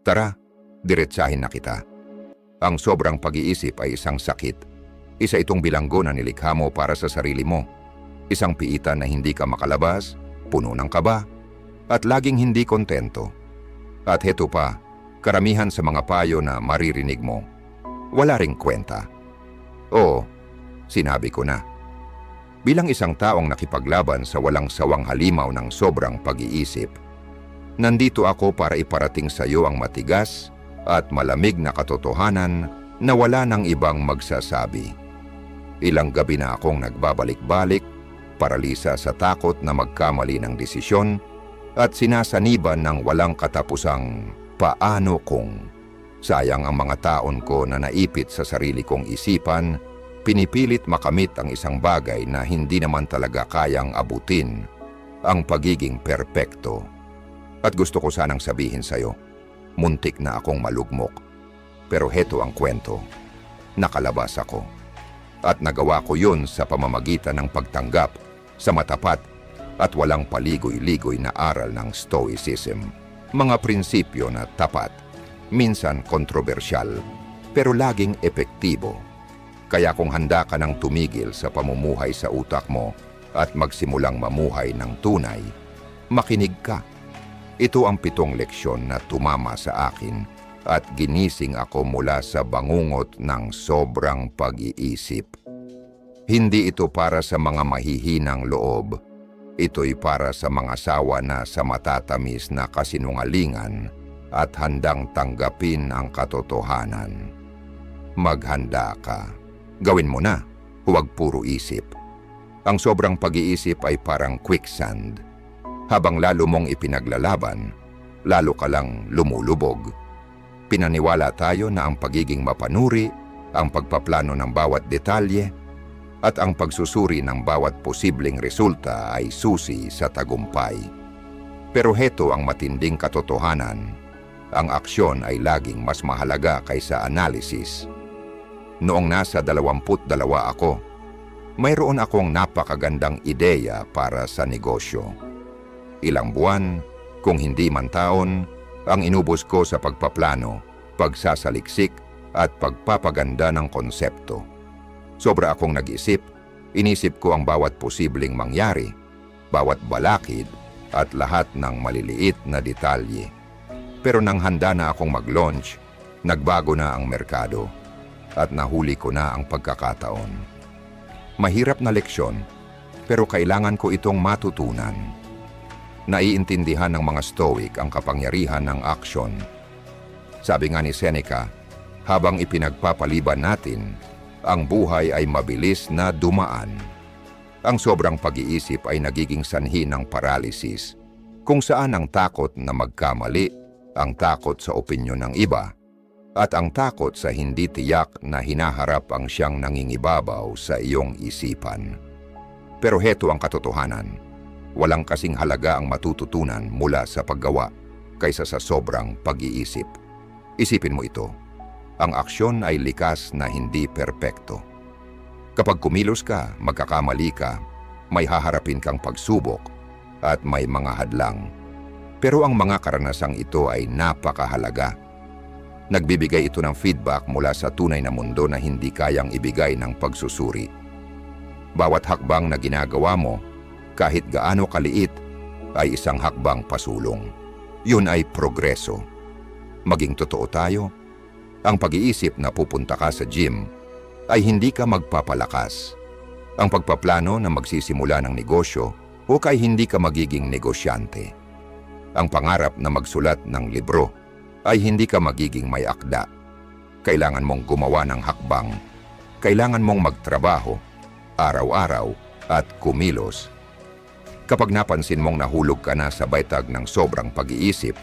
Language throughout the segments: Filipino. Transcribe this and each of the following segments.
Tara, diretsahin na kita. Ang sobrang pag-iisip ay isang sakit. Isa itong bilanggo na nilikha mo para sa sarili mo. Isang piitan na hindi ka makalabas, puno ng kaba, at laging hindi kontento. At heto pa, karamihan sa mga payo na maririnig mo, wala ring kwenta. Oo, sinabi ko na. Bilang isang taong nakipaglaban sa walang sawang halimaw ng sobrang pag-iisip, nandito ako para iparating sa iyo ang matigas at malamig na katotohanan na wala ng ibang magsasabi. Ilang gabi na akong nagbabalik-balik, paralisa sa takot na magkamali ng desisyon at sinasaniban ng walang katapusang paano kung. Sayang ang mga taon ko na naipit sa sarili kong isipan, pinipilit makamit ang isang bagay na hindi naman talaga kayang abutin, ang pagiging perpekto. At gusto ko sanang sabihin sa'yo, muntik na akong malugmok. Pero heto ang kwento. Nakalabas ako. At nagawa ko yun sa pamamagitan ng pagtanggap sa matapat at walang paligoy-ligoy na aral ng Stoicism. Mga prinsipyo na tapat, minsan kontrobersyal, pero laging epektibo. Kaya kung handa ka ng tumigil sa pamumuhay sa utak mo at magsimulang mamuhay ng tunay, makinig ka. Ito ang pitong leksyon na tumama sa akin at ginising ako mula sa bangungot ng sobrang pag-iisip. Hindi ito para sa mga mahihinang loob. Ito'y para sa mga sawa na sa matatamis na kasinungalingan at handang tanggapin ang katotohanan. Maghanda ka. Gawin mo na, huwag puro isip. Ang sobrang pag-iisip ay parang quicksand. Habang lalo mong ipinaglalaban, lalo ka lang lumulubog. Pinaniwala tayo na ang pagiging mapanuri, ang pagpaplano ng bawat detalye, at ang pagsusuri ng bawat posibleng resulta ay susi sa tagumpay. Pero heto ang matinding katotohanan. Ang aksyon ay laging mas mahalaga kaysa analysis. Noong nasa 22 ako, mayroon akong napakagandang ideya para sa negosyo. Ilang buwan, kung hindi man taon, ang inubos ko sa pagpaplano, pagsasaliksik at pagpapaganda ng konsepto. Sobra akong nag-isip, inisip ko ang bawat posibleng mangyari, bawat balakid at lahat ng maliliit na detalye. Pero nang handa na akong mag-launch, nagbago na ang merkado at nahuli ko na ang pagkakataon. Mahirap na leksyon, pero kailangan ko itong matutunan. Naiintindihan ng mga Stoic ang kapangyarihan ng aksyon. Sabi nga ni Seneca, habang ipinagpapaliban natin, ang buhay ay mabilis na dumaan. Ang sobrang pag-iisip ay nagiging sanhi ng paralysis, kung saan ang takot na magkamali, ang takot sa opinyon ng iba, at ang takot sa hindi tiyak na hinaharap ang siyang nangingibabaw sa iyong isipan. Pero heto ang katotohanan. Walang kasing halaga ang matututunan mula sa paggawa kaysa sa sobrang pag-iisip. Isipin mo ito. Ang aksyon ay likas na hindi perpekto. Kapag kumilos ka, magkakamali ka, may haharapin kang pagsubok at may mga hadlang. Pero ang mga karanasang ito ay napakahalaga. Nagbibigay ito ng feedback mula sa tunay na mundo na hindi kayang ibigay ng pagsusuri. Bawat hakbang na ginagawa mo, kahit gaano kaliit, ay isang hakbang pasulong. Yun ay progreso. Maging totoo tayo, ang pag-iisip na pupunta ka sa gym ay hindi ka magpapalakas. Ang pagpaplano na magsisimula ng negosyo o kay hindi ka magiging negosyante. Ang pangarap na magsulat ng libro ay hindi ka magiging may akda. Kailangan mong gumawa ng hakbang. Kailangan mong magtrabaho, araw-araw at kumilos. Kapag napansin mong nahulog ka na sa baitag ng sobrang pag-iisip,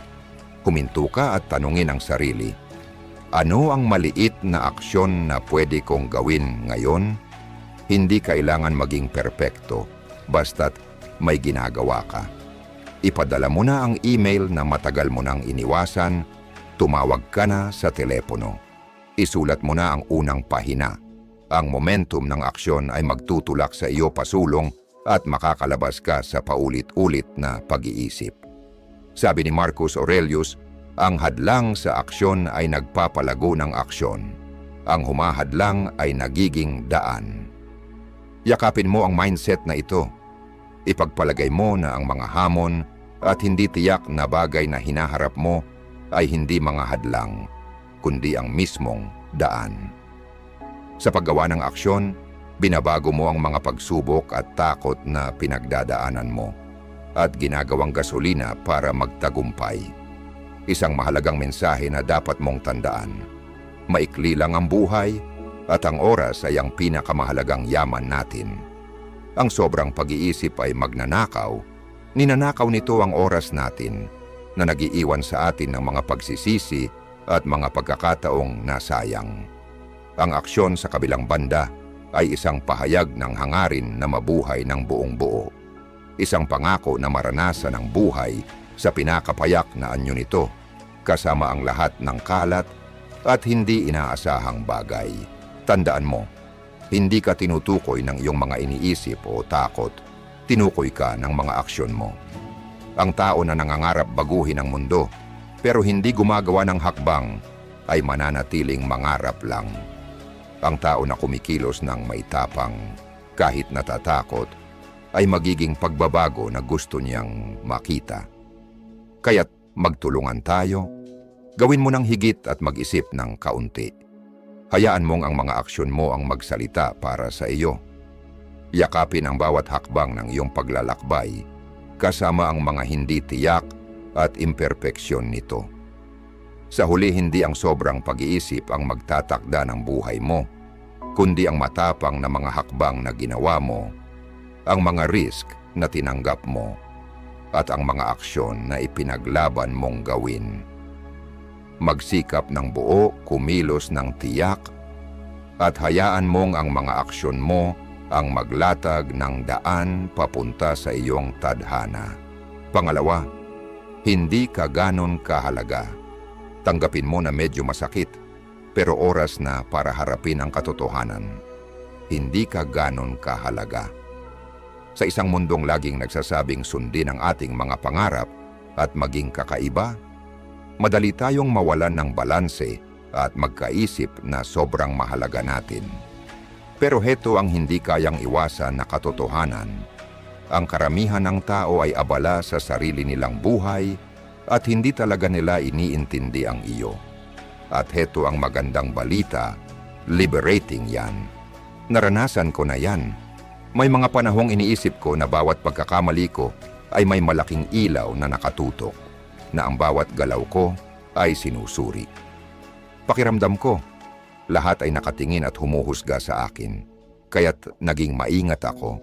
huminto ka at tanungin ang sarili, ano ang maliit na aksyon na pwede kong gawin ngayon? Hindi kailangan maging perpekto, basta't may ginagawa ka. Ipadala mo na ang email na matagal mo nang iniwasan, tumawag ka na sa telepono. Isulat mo na ang unang pahina. Ang momentum ng aksyon ay magtutulak sa iyo pasulong at makakalabas ka sa paulit-ulit na pag-iisip. Sabi ni Marcus Aurelius, Ang hadlang sa aksyon ay nagpapalago ng aksyon. Ang humahadlang ay nagiging daan. Yakapin mo ang mindset na ito. Ipagpalagay mo na ang mga hamon at hindi tiyak na bagay na hinaharap mo ay hindi mga hadlang, kundi ang mismong daan. Sa paggawa ng aksyon, binabago mo ang mga pagsubok at takot na pinagdadaanan mo at ginagawang gasolina para magtagumpay. Isang mahalagang mensahe na dapat mong tandaan. Maikli lang ang buhay at ang oras ay ang pinakamahalagang yaman natin. Ang sobrang pag-iisip ay magnanakaw, ninanakaw nito ang oras natin na nagiiwan sa atin ng mga pagsisisi at mga pagkakataong nasayang. Ang aksyon sa kabilang banda ay isang pahayag ng hangarin na mabuhay ng buong buo. Isang pangako na maranasan ang buhay sa pinakapayak na anyo nito, kasama ang lahat ng kalat at hindi inaasahang bagay. Tandaan mo, hindi ka tinutukoy ng iyong mga iniisip o takot, tinukoy ka ng mga aksyon mo. Ang tao na nangangarap baguhin ang mundo, pero hindi gumagawa ng hakbang, ay mananatiling mangarap lang. Ang tao na kumikilos ng may tapang, kahit natatakot, ay magiging pagbabago na gusto niyang makita. Kaya't magtulungan tayo, gawin mo ng higit at mag-isip ng kaunti. Hayaan mong ang mga aksyon mo ang magsalita para sa iyo. Yakapin ang bawat hakbang ng iyong paglalakbay, kasama ang mga hindi tiyak at imperfeksyon nito. Sa huli, hindi ang sobrang pag-iisip ang magtatakda ng buhay mo, kundi ang matapang na mga hakbang na ginawa mo, ang mga risk na tinanggap mo, at ang mga aksyon na ipinaglaban mong gawin. Magsikap ng buo, kumilos ng tiyak, at hayaan mong ang mga aksyon mo ang maglatag ng daan papunta sa iyong tadhana. Pangalawa, hindi ka ganon kahalaga. Tanggapin mo na medyo masakit, pero oras na para harapin ang katotohanan. Hindi ka ganon kahalaga. Sa isang mundong laging nagsasabing sundin ang ating mga pangarap at maging kakaiba, madali tayong mawalan ng balanse at magkaisip na sobrang mahalaga natin. Pero heto ang hindi kayang iwasan na katotohanan. Ang karamihan ng tao ay abala sa sarili nilang buhay at hindi talaga nila iniintindi ang iyo. At heto ang magandang balita, liberating yan. Naranasan ko na yan. May mga panahong iniisip ko na bawat pagkakamali ko ay may malaking ilaw na nakatutok, na ang bawat galaw ko ay sinusuri. Pakiramdam ko, lahat ay nakatingin at humuhusga sa akin, kaya't naging maingat ako,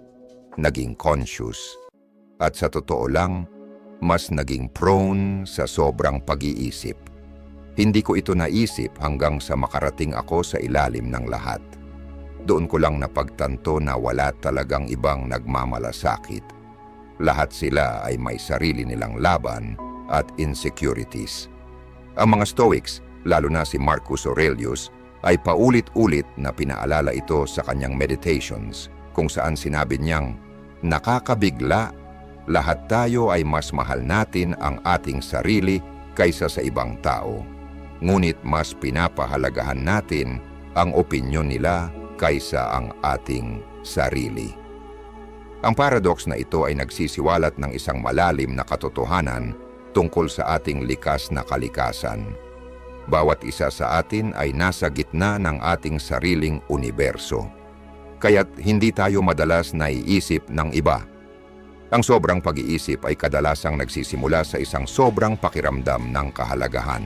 naging conscious, at sa totoo lang, mas naging prone sa sobrang pag-iisip. Hindi ko ito naisip hanggang sa makarating ako sa ilalim ng lahat. Doon ko lang napagtanto na wala talagang ibang nagmamalasakit. Lahat sila ay may sarili nilang laban at insecurities. Ang mga Stoics, lalo na si Marcus Aurelius, ay paulit-ulit na pinaalala ito sa kanyang meditations kung saan sinabi niyang, nakakabigla lahat tayo ay mas mahal natin ang ating sarili kaysa sa ibang tao. Ngunit mas pinapahalagahan natin ang opinyon nila kaysa ang ating sarili. Ang paradox na ito ay nagsisiwalat ng isang malalim na katotohanan tungkol sa ating likas na kalikasan. Bawat isa sa atin ay nasa gitna ng ating sariling universo. Kaya't hindi tayo madalas naiisip ng iba ang sobrang pag-iisip ay kadalasang nagsisimula sa isang sobrang pakiramdam ng kahalagahan.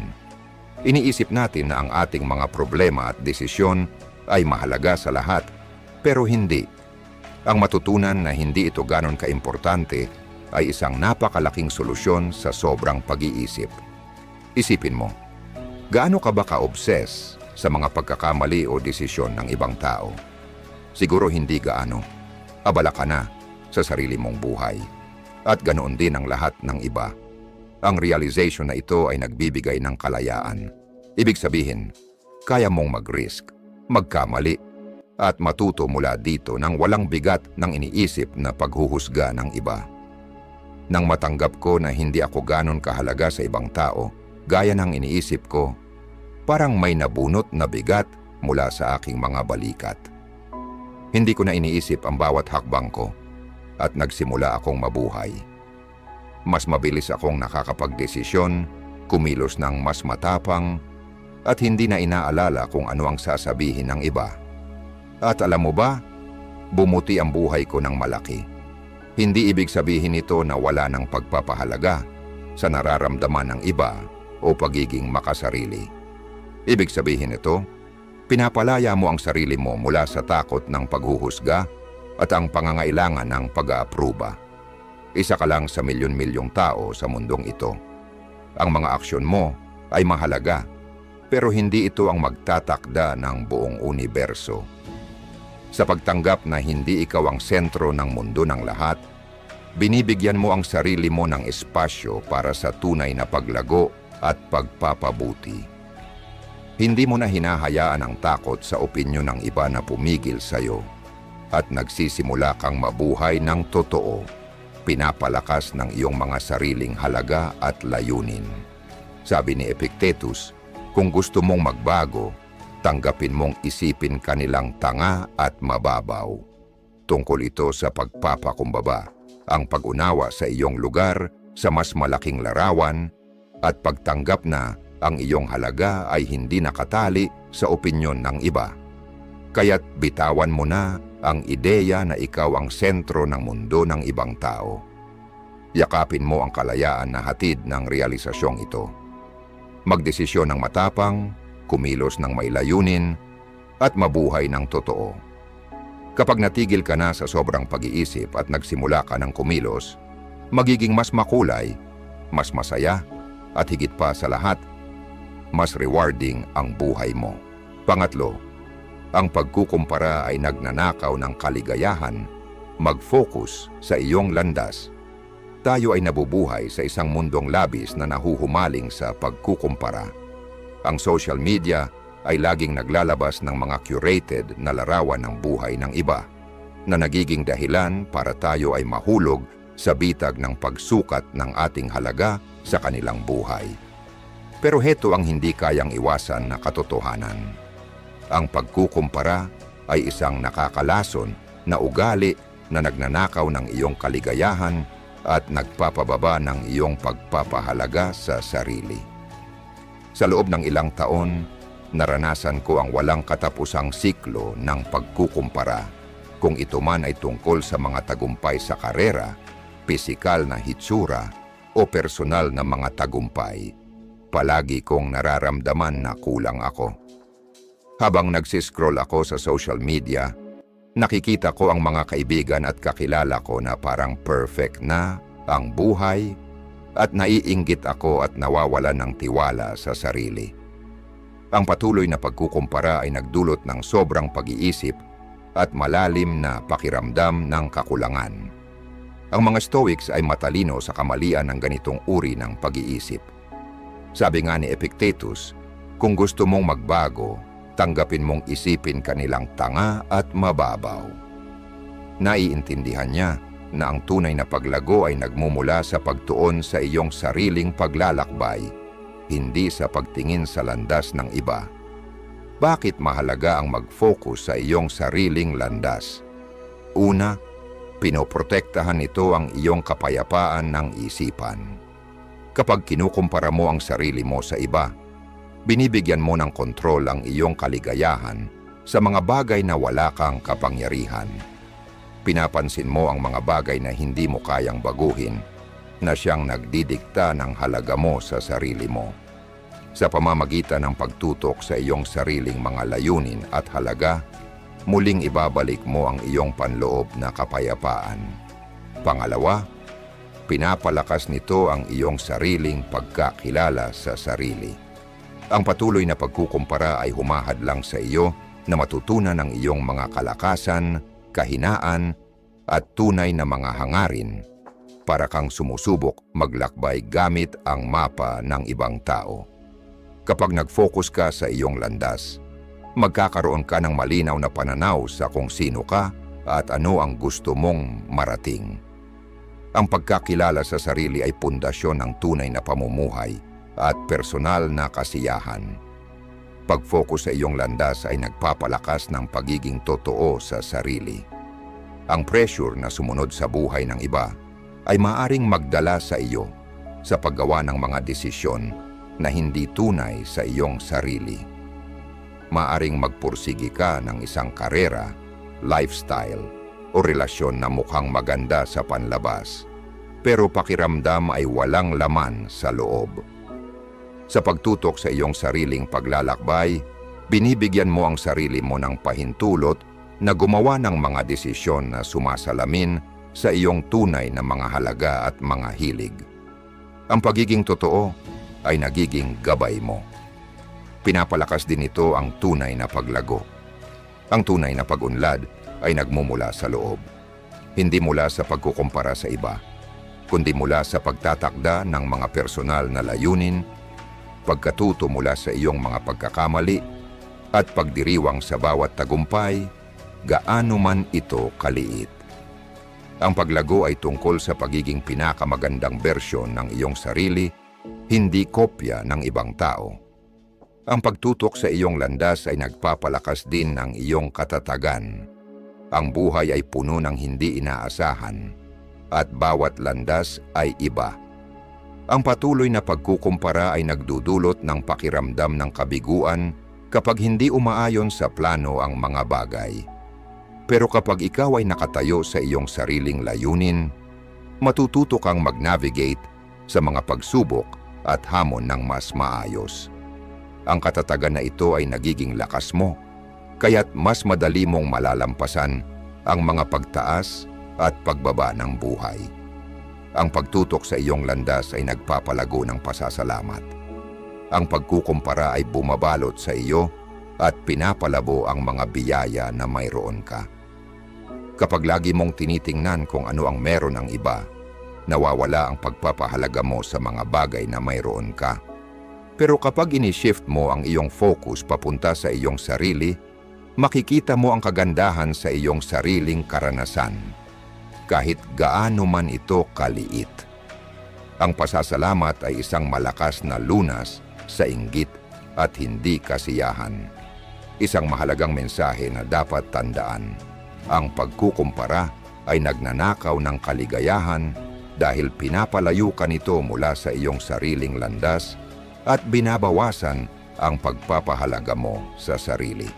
Iniisip natin na ang ating mga problema at desisyon ay mahalaga sa lahat, pero hindi. Ang matutunan na hindi ito ganon kaimportante ay isang napakalaking solusyon sa sobrang pag-iisip. Isipin mo, gaano ka ba ka-obsess sa mga pagkakamali o desisyon ng ibang tao? Siguro hindi gaano. Abala ka na sa sarili mong buhay. At ganoon din ang lahat ng iba. Ang realization na ito ay nagbibigay ng kalayaan. Ibig sabihin, kaya mong mag-risk, magkamali, at matuto mula dito nang walang bigat ng iniisip na paghuhusga ng iba. Nang matanggap ko na hindi ako ganon kahalaga sa ibang tao, Gaya ng iniisip ko, parang may nabunot na bigat mula sa aking mga balikat. Hindi ko na iniisip ang bawat hakbang ko at nagsimula akong mabuhay. Mas mabilis akong nakakapagdesisyon, kumilos ng mas matapang, at hindi na inaalala kung ano ang sasabihin ng iba. At alam mo ba, bumuti ang buhay ko ng malaki. Hindi ibig sabihin nito na wala ng pagpapahalaga sa nararamdaman ng iba o pagiging makasarili. Ibig sabihin nito, pinapalaya mo ang sarili mo mula sa takot ng paghuhusga at ang pangangailangan ng pag-aapruba. Isa ka lang sa milyon-milyong tao sa mundong ito. Ang mga aksyon mo ay mahalaga, pero hindi ito ang magtatakda ng buong universo. Sa pagtanggap na hindi ikaw ang sentro ng mundo ng lahat, binibigyan mo ang sarili mo ng espasyo para sa tunay na paglago at pagpapabuti. Hindi mo na hinahayaan ang takot sa opinyon ng iba na pumigil sa iyo at nagsisimula kang mabuhay ng totoo, pinapalakas ng iyong mga sariling halaga at layunin. Sabi ni Epictetus, kung gusto mong magbago, tanggapin mong isipin kanilang tanga at mababaw. Tungkol ito sa pagpapakumbaba, ang pag-unawa sa iyong lugar sa mas malaking larawan at pagtanggap na ang iyong halaga ay hindi nakatali sa opinyon ng iba. Kaya't bitawan mo na ang ideya na ikaw ang sentro ng mundo ng ibang tao. Yakapin mo ang kalayaan na hatid ng realisasyong ito. Magdesisyon ng matapang, kumilos ng may layunin, at mabuhay ng totoo. Kapag natigil ka na sa sobrang pag-iisip at nagsimula ka ng kumilos, magiging mas makulay, mas masaya, at higit pa sa lahat, mas rewarding ang buhay mo. Pangatlo, ang pagkukumpara ay nagnanakaw ng kaligayahan, mag-focus sa iyong landas. Tayo ay nabubuhay sa isang mundong labis na nahuhumaling sa pagkukumpara. Ang social media ay laging naglalabas ng mga curated na larawan ng buhay ng iba na nagiging dahilan para tayo ay mahulog sa bitag ng pagsukat ng ating halaga sa kanilang buhay. Pero heto ang hindi kayang iwasan na katotohanan. Ang pagkukumpara ay isang nakakalason na ugali na nagnanakaw ng iyong kaligayahan at nagpapababa ng iyong pagpapahalaga sa sarili. Sa loob ng ilang taon, naranasan ko ang walang katapusang siklo ng pagkukumpara kung ito man ay tungkol sa mga tagumpay sa karera, pisikal na hitsura o personal na mga tagumpay. Palagi kong nararamdaman na kulang ako. Habang nagsiscroll ako sa social media, nakikita ko ang mga kaibigan at kakilala ko na parang perfect na ang buhay at naiinggit ako at nawawala ng tiwala sa sarili. Ang patuloy na pagkukumpara ay nagdulot ng sobrang pag-iisip at malalim na pakiramdam ng kakulangan. Ang mga Stoics ay matalino sa kamalian ng ganitong uri ng pag-iisip. Sabi nga ni Epictetus, kung gusto mong magbago, tanggapin mong isipin kanilang tanga at mababaw. Naiintindihan niya na ang tunay na paglago ay nagmumula sa pagtuon sa iyong sariling paglalakbay, hindi sa pagtingin sa landas ng iba. Bakit mahalaga ang mag-focus sa iyong sariling landas? Una, pinoprotektahan ito ang iyong kapayapaan ng isipan. Kapag kinukumpara mo ang sarili mo sa iba, binibigyan mo ng kontrol ang iyong kaligayahan sa mga bagay na wala kang kapangyarihan. Pinapansin mo ang mga bagay na hindi mo kayang baguhin na siyang nagdidikta ng halaga mo sa sarili mo. Sa pamamagitan ng pagtutok sa iyong sariling mga layunin at halaga, muling ibabalik mo ang iyong panloob na kapayapaan. Pangalawa, pinapalakas nito ang iyong sariling pagkakilala sa sarili. Ang patuloy na pagkukumpara ay humahadlang sa iyo na matutunan ang iyong mga kalakasan, kahinaan, at tunay na mga hangarin para kang sumusubok maglakbay gamit ang mapa ng ibang tao. Kapag nag-focus ka sa iyong landas, magkakaroon ka ng malinaw na pananaw sa kung sino ka at ano ang gusto mong marating. Ang pagkakilala sa sarili ay pundasyon ng tunay na pamumuhay at personal na kasiyahan. Pag-focus sa iyong landas ay nagpapalakas ng pagiging totoo sa sarili. Ang pressure na sumunod sa buhay ng iba ay maaring magdala sa iyo sa paggawa ng mga desisyon na hindi tunay sa iyong sarili. Maaring magpursigi ka ng isang karera, lifestyle o relasyon na mukhang maganda sa panlabas, pero pakiramdam ay walang laman sa loob. Sa pagtutok sa iyong sariling paglalakbay, binibigyan mo ang sarili mo ng pahintulot na gumawa ng mga desisyon na sumasalamin sa iyong tunay na mga halaga at mga hilig. Ang pagiging totoo ay nagiging gabay mo. Pinapalakas din ito ang tunay na paglago. Ang tunay na pagunlad ay nagmumula sa loob. Hindi mula sa pagkukumpara sa iba, kundi mula sa pagtatakda ng mga personal na layunin, pagkatuto mula sa iyong mga pagkakamali, at pagdiriwang sa bawat tagumpay, gaano man ito kaliit. Ang paglago ay tungkol sa pagiging pinakamagandang bersyon ng iyong sarili, hindi kopya ng ibang tao. Ang pagtutok sa iyong landas ay nagpapalakas din ng iyong katatagan. Ang buhay ay puno ng hindi inaasahan at bawat landas ay iba. Ang patuloy na pagkukumpara ay nagdudulot ng pakiramdam ng kabiguan kapag hindi umaayon sa plano ang mga bagay. Pero kapag ikaw ay nakatayo sa iyong sariling layunin, matututo kang mag-navigate sa mga pagsubok at hamon ng mas maayos. Ang katatagan na ito ay nagiging lakas mo, kaya't mas madali mong malalampasan ang mga pagtaas at pagbaba ng buhay. Ang pagtutok sa iyong landas ay nagpapalago ng pasasalamat. Ang pagkukumpara ay bumabalot sa iyo at pinapalabo ang mga biyaya na mayroon ka. Kapag lagi mong tinitingnan kung ano ang meron ng iba, nawawala ang pagpapahalaga mo sa mga bagay na mayroon ka. Pero kapag ini-shift mo ang iyong focus papunta sa iyong sarili, makikita mo ang kagandahan sa iyong sariling karanasan, kahit gaano man ito kaliit. Ang pasasalamat ay isang malakas na lunas sa inggit at hindi kasiyahan. Isang mahalagang mensahe na dapat tandaan. Ang pagkukumpara ay nagnanakaw ng kaligayahan dahil pinapalayo ka nito mula sa iyong sariling landas at binabawasan ang pagpapahalaga mo sa sarili.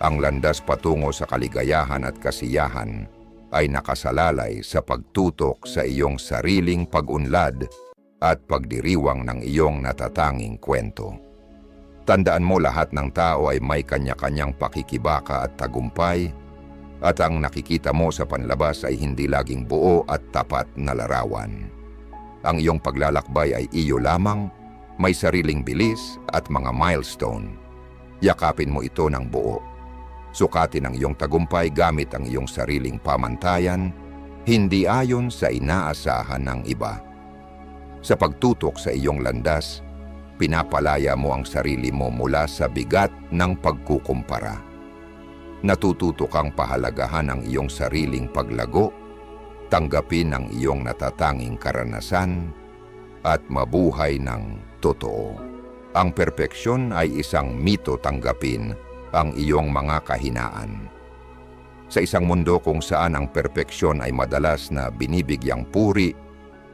Ang landas patungo sa kaligayahan at kasiyahan ay nakasalalay sa pagtutok sa iyong sariling pagunlad at pagdiriwang ng iyong natatanging kwento. Tandaan mo lahat ng tao ay may kanya-kanyang pakikibaka at tagumpay at ang nakikita mo sa panlabas ay hindi laging buo at tapat na larawan. Ang iyong paglalakbay ay iyo lamang may sariling bilis at mga milestone. Yakapin mo ito ng buo. Sukatin ang iyong tagumpay gamit ang iyong sariling pamantayan, hindi ayon sa inaasahan ng iba. Sa pagtutok sa iyong landas, pinapalaya mo ang sarili mo mula sa bigat ng pagkukumpara. Natututo kang pahalagahan ang iyong sariling paglago, tanggapin ang iyong natatanging karanasan, at mabuhay ng totoo. Ang perpeksyon ay isang mito tanggapin ang iyong mga kahinaan. Sa isang mundo kung saan ang perpeksyon ay madalas na binibigyang puri,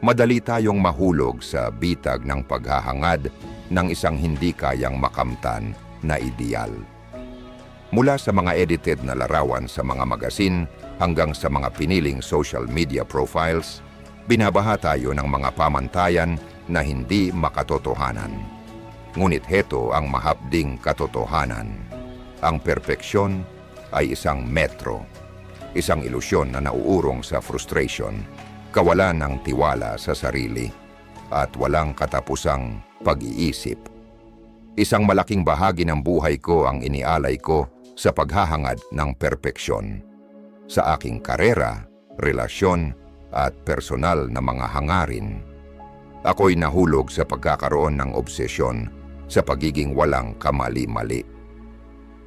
madali tayong mahulog sa bitag ng paghahangad ng isang hindi kayang makamtan na ideal. Mula sa mga edited na larawan sa mga magasin hanggang sa mga piniling social media profiles, binabaha tayo ng mga pamantayan na hindi makatotohanan. Ngunit heto ang mahapding katotohanan. Ang perpeksyon ay isang metro, isang ilusyon na nauurong sa frustration, kawalan ng tiwala sa sarili, at walang katapusang pag-iisip. Isang malaking bahagi ng buhay ko ang inialay ko sa paghahangad ng perpeksyon. Sa aking karera, relasyon, at personal na mga hangarin Ako'y nahulog sa pagkakaroon ng obsesyon sa pagiging walang kamali-mali.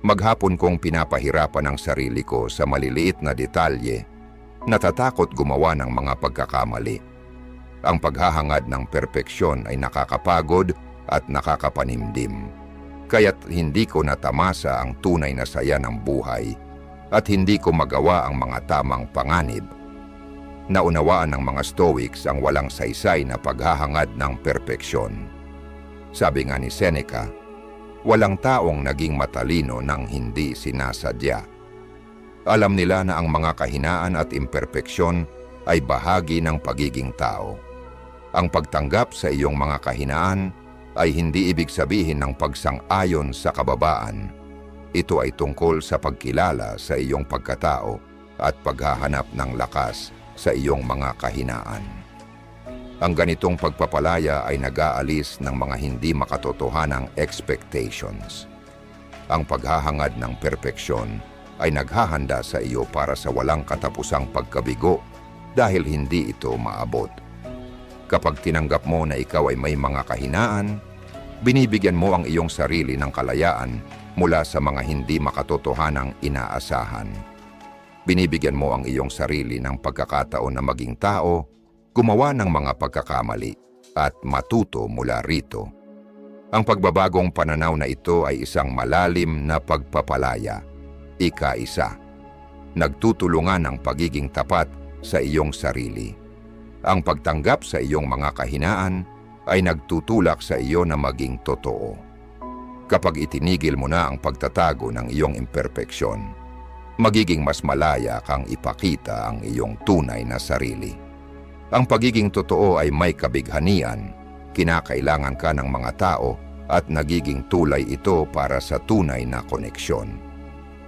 Maghapon kong pinapahirapan ang sarili ko sa maliliit na detalye, natatakot gumawa ng mga pagkakamali. Ang paghahangad ng perpeksyon ay nakakapagod at nakakapanimdim. Kaya't hindi ko natamasa ang tunay na saya ng buhay at hindi ko magawa ang mga tamang panganib. Naunawaan ng mga Stoics ang walang saysay na paghahangad ng perpeksyon. Sabi nga ni Seneca, walang taong naging matalino nang hindi sinasadya. Alam nila na ang mga kahinaan at imperpeksyon ay bahagi ng pagiging tao. Ang pagtanggap sa iyong mga kahinaan ay hindi ibig sabihin ng pagsang-ayon sa kababaan. Ito ay tungkol sa pagkilala sa iyong pagkatao at paghahanap ng lakas sa iyong mga kahinaan. Ang ganitong pagpapalaya ay nag-aalis ng mga hindi makatotohanang expectations. Ang paghahangad ng perpeksyon ay naghahanda sa iyo para sa walang katapusang pagkabigo dahil hindi ito maabot. Kapag tinanggap mo na ikaw ay may mga kahinaan, binibigyan mo ang iyong sarili ng kalayaan mula sa mga hindi makatotohanang inaasahan. Binibigyan mo ang iyong sarili ng pagkakataon na maging tao, gumawa ng mga pagkakamali, at matuto mula rito. Ang pagbabagong pananaw na ito ay isang malalim na pagpapalaya. Ika-isa. Nagtutulungan ang pagiging tapat sa iyong sarili. Ang pagtanggap sa iyong mga kahinaan ay nagtutulak sa iyo na maging totoo. Kapag itinigil mo na ang pagtatago ng iyong imperpeksyon, magiging mas malaya kang ipakita ang iyong tunay na sarili. Ang pagiging totoo ay may kabighanian, kinakailangan ka ng mga tao at nagiging tulay ito para sa tunay na koneksyon.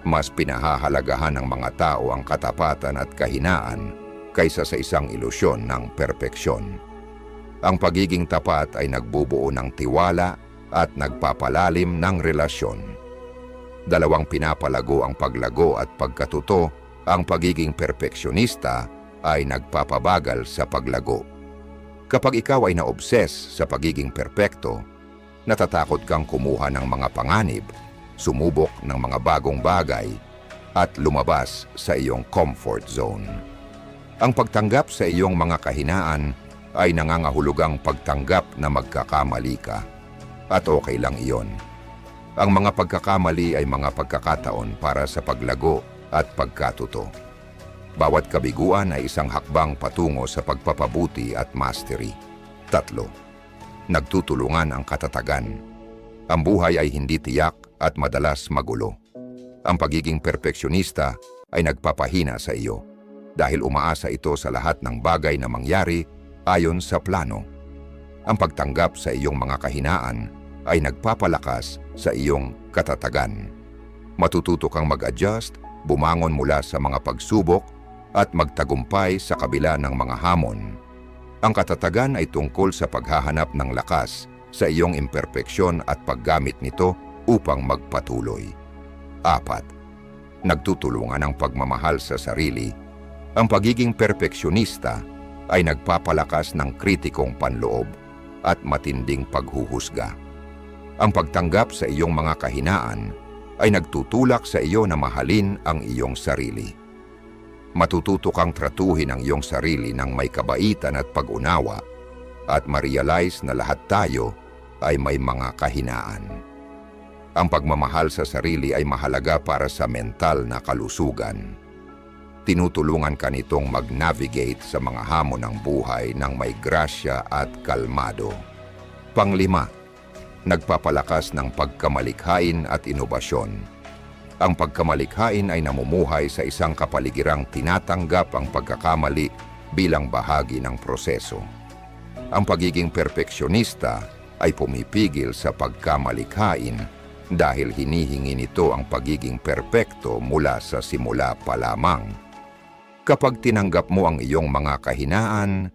Mas pinahahalagahan ng mga tao ang katapatan at kahinaan kaysa sa isang ilusyon ng perpeksyon. Ang pagiging tapat ay nagbubuo ng tiwala at nagpapalalim ng relasyon. Dalawang pinapalago ang paglago at pagkatuto, ang pagiging perpeksyonista ay nagpapabagal sa paglago. Kapag ikaw ay naobses sa pagiging perpekto, natatakot kang kumuha ng mga panganib, sumubok ng mga bagong bagay, at lumabas sa iyong comfort zone. Ang pagtanggap sa iyong mga kahinaan ay nangangahulugang pagtanggap na magkakamali ka. At okay lang iyon. Ang mga pagkakamali ay mga pagkakataon para sa paglago at pagkatuto. Bawat kabiguan ay isang hakbang patungo sa pagpapabuti at mastery. Tatlo. Nagtutulungan ang katatagan. Ang buhay ay hindi tiyak at madalas magulo. Ang pagiging perpeksyonista ay nagpapahina sa iyo dahil umaasa ito sa lahat ng bagay na mangyari ayon sa plano. Ang pagtanggap sa iyong mga kahinaan ay nagpapalakas sa iyong katatagan. Matututo kang mag-adjust, bumangon mula sa mga pagsubok at magtagumpay sa kabila ng mga hamon. Ang katatagan ay tungkol sa paghahanap ng lakas sa iyong imperpeksyon at paggamit nito upang magpatuloy. Apat, nagtutulungan ang pagmamahal sa sarili ang pagiging perpeksyonista ay nagpapalakas ng kritikong panloob at matinding paghuhusga. Ang pagtanggap sa iyong mga kahinaan ay nagtutulak sa iyo na mahalin ang iyong sarili. Matututo kang tratuhin ang iyong sarili ng may kabaitan at pag-unawa at ma-realize na lahat tayo ay may mga kahinaan. Ang pagmamahal sa sarili ay mahalaga para sa mental na kalusugan tinutulungan ka nitong mag-navigate sa mga hamon ng buhay ng may grasya at kalmado. Panglima, nagpapalakas ng pagkamalikhain at inobasyon. Ang pagkamalikhain ay namumuhay sa isang kapaligirang tinatanggap ang pagkakamali bilang bahagi ng proseso. Ang pagiging perpeksyonista ay pumipigil sa pagkamalikhain dahil hinihingi nito ang pagiging perpekto mula sa simula pa lamang. Kapag tinanggap mo ang iyong mga kahinaan,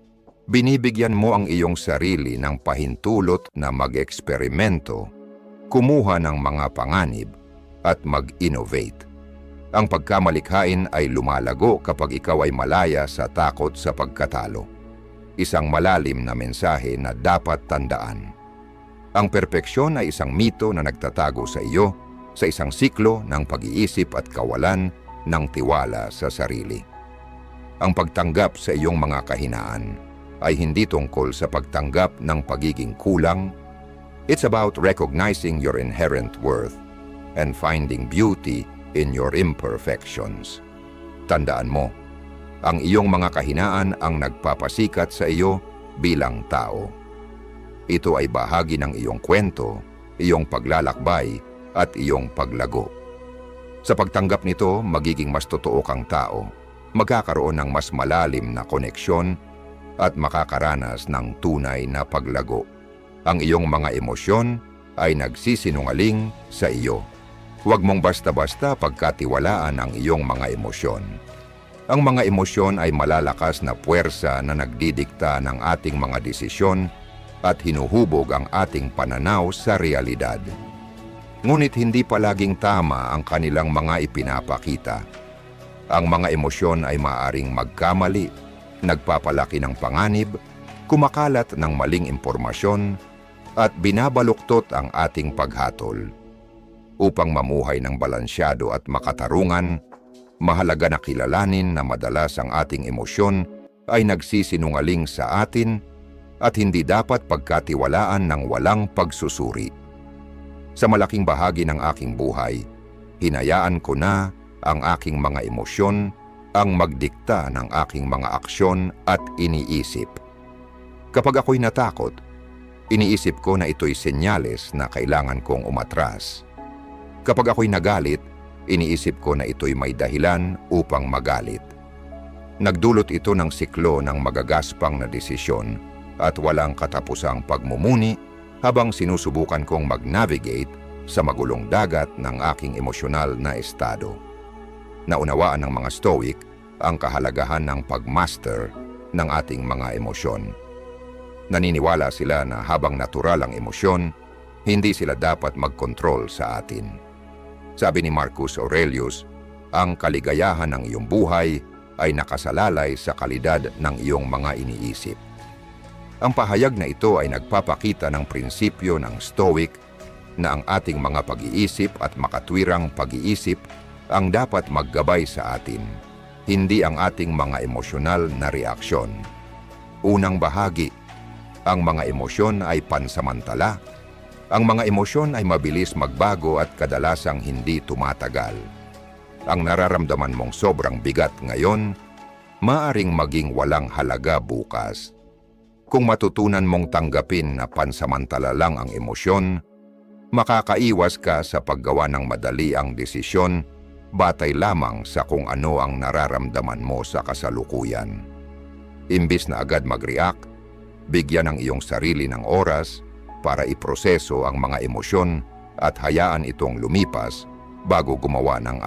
binibigyan mo ang iyong sarili ng pahintulot na mag-eksperimento, kumuha ng mga panganib, at mag-innovate. Ang pagkamalikhain ay lumalago kapag ikaw ay malaya sa takot sa pagkatalo. Isang malalim na mensahe na dapat tandaan. Ang perpeksyon ay isang mito na nagtatago sa iyo sa isang siklo ng pag-iisip at kawalan ng tiwala sa sarili. Ang pagtanggap sa iyong mga kahinaan ay hindi tungkol sa pagtanggap ng pagiging kulang, It's about recognizing your inherent worth and finding beauty in your imperfections. Tandaan mo, ang iyong mga kahinaan ang nagpapasikat sa iyo bilang tao. Ito ay bahagi ng iyong kwento, iyong paglalakbay at iyong paglago. Sa pagtanggap nito, magiging mas totoo kang tao, magkakaroon ng mas malalim na koneksyon at makakaranas ng tunay na paglago. Ang iyong mga emosyon ay nagsisinungaling sa iyo. Huwag mong basta-basta pagkatiwalaan ang iyong mga emosyon. Ang mga emosyon ay malalakas na puwersa na nagdidikta ng ating mga desisyon at hinuhubog ang ating pananaw sa realidad. Ngunit hindi palaging tama ang kanilang mga ipinapakita. Ang mga emosyon ay maaring magkamali, nagpapalaki ng panganib, kumakalat ng maling impormasyon, at binabaluktot ang ating paghatol. Upang mamuhay ng balansyado at makatarungan, mahalaga na kilalanin na madalas ang ating emosyon ay nagsisinungaling sa atin at hindi dapat pagkatiwalaan ng walang pagsusuri. Sa malaking bahagi ng aking buhay, hinayaan ko na ang aking mga emosyon ang magdikta ng aking mga aksyon at iniisip. Kapag ako'y natakot, iniisip ko na ito'y senyales na kailangan kong umatras. Kapag ako'y nagalit, iniisip ko na ito'y may dahilan upang magalit. Nagdulot ito ng siklo ng magagaspang na desisyon at walang katapusang pagmumuni habang sinusubukan kong mag-navigate sa magulong dagat ng aking emosyonal na estado. Naunawaan ng mga Stoic ang kahalagahan ng pagmaster ng ating mga emosyon. Naniniwala sila na habang natural ang emosyon, hindi sila dapat mag-control sa atin. Sabi ni Marcus Aurelius, ang kaligayahan ng iyong buhay ay nakasalalay sa kalidad ng iyong mga iniisip. Ang pahayag na ito ay nagpapakita ng prinsipyo ng Stoic na ang ating mga pag-iisip at makatwirang pag-iisip ang dapat maggabay sa atin, hindi ang ating mga emosyonal na reaksyon. Unang bahagi, ang mga emosyon ay pansamantala. Ang mga emosyon ay mabilis magbago at kadalasang hindi tumatagal. Ang nararamdaman mong sobrang bigat ngayon, maaring maging walang halaga bukas. Kung matutunan mong tanggapin na pansamantala lang ang emosyon, makakaiwas ka sa paggawa ng madali ang desisyon batay lamang sa kung ano ang nararamdaman mo sa kasalukuyan. Imbis na agad mag-react, bigyan ng iyong sarili ng oras para iproseso ang mga emosyon at hayaan itong lumipas bago gumawa ng